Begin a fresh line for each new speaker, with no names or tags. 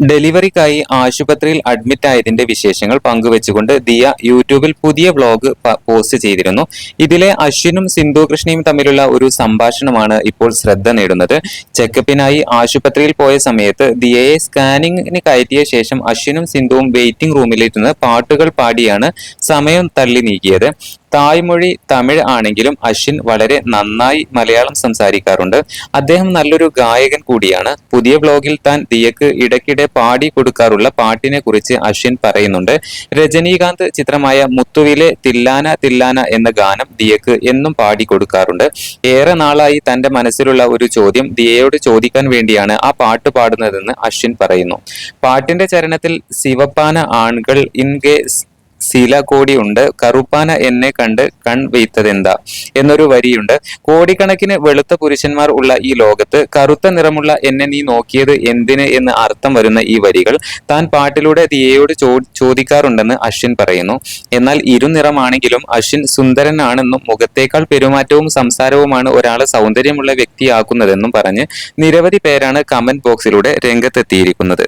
ഡെലിവറിക്കായി ആശുപത്രിയിൽ അഡ്മിറ്റ് ആയതിന്റെ വിശേഷങ്ങൾ പങ്കുവെച്ചുകൊണ്ട് ദിയ യൂട്യൂബിൽ പുതിയ വ്ലോഗ് പോസ്റ്റ് ചെയ്തിരുന്നു. ഇതിലെ അശ്വിനും സിന്ധു കൃഷ്ണയും തമ്മിലുള്ള ഒരു സംഭാഷണമാണ് ഇപ്പോൾ ശ്രദ്ധ നേടുന്നത്. ചെക്കപ്പിനായി ആശുപത്രിയിൽ പോയ സമയത്ത് ദിയയെ സ്കാനിങ്ങിന് കയറ്റിയ ശേഷം അശ്വിനും സിന്ധുവും വെയിറ്റിംഗ് റൂമിലിരുന്ന് പാട്ടുകൾ പാടിയാണ് സമയം തള്ളി നീക്കിയത്. തായ്മൊഴി തമിഴ് ആണെങ്കിലും അശ്വിൻ വളരെ നന്നായി മലയാളം സംസാരിക്കാറുണ്ട്. അദ്ദേഹം നല്ലൊരു ഗായകൻ കൂടിയാണ്. പുതിയ ബ്ലോഗിൽ താൻ ദിയക്ക് ഇടയ്ക്കിടെ പാടി കൊടുക്കാറുള്ള പാട്ടിനെ കുറിച്ച് അശ്വിൻ പറയുന്നുണ്ട്. രജനീകാന്ത് ചിത്രമായ മുത്തുവിലെ തില്ലാന തില്ലാന എന്ന ഗാനം ദിയക്ക് എന്നും പാടി കൊടുക്കാറുണ്ട്. ഏറെ നാളായി തന്റെ മനസ്സിലുള്ള ഒരു ചോദ്യം ദിയയോട് ചോദിക്കാൻ വേണ്ടിയാണ് ആ പാട്ട് പാടുന്നതെന്ന് അശ്വിൻ പറയുന്നു. പാട്ടിന്റെ ചരണത്തിൽ ശിവപ്പാന ആൺകൾ ഇൻകെ ശീല കോടിയുണ്ട് കറുപ്പാന എന്നെ കണ്ട് കൺ വെയ്ത്തതെന്താ? എന്നൊരു വരിയുണ്ട്. കോടിക്കണക്കിന് വെളുത്ത പുരുഷന്മാർ ഉള്ള ഈ ലോകത്ത് കറുത്ത നിറമുള്ള എന്നെ നീ നോക്കിയത് എന്തിന് എന്ന് അർത്ഥം വരുന്ന ഈ വരികൾ താൻ പാട്ടിലൂടെ ദിയയോട് ചോദിക്കാറുണ്ടെന്ന് അശ്വിൻ പറയുന്നു. എന്നാൽ ഇരുനിറമാണെങ്കിലും അശ്വിൻ സുന്ദരനാണെന്നും മുഖത്തേക്കാൾ പെരുമാറ്റവും സംസാരവുമാണ് ഒരാളെ സൗന്ദര്യമുള്ള വ്യക്തിയാക്കുന്നതെന്നും പറഞ്ഞ് നിരവധി പേരാണ് കമന്റ് ബോക്സിലൂടെ രംഗത്തെത്തിയിരിക്കുന്നത്.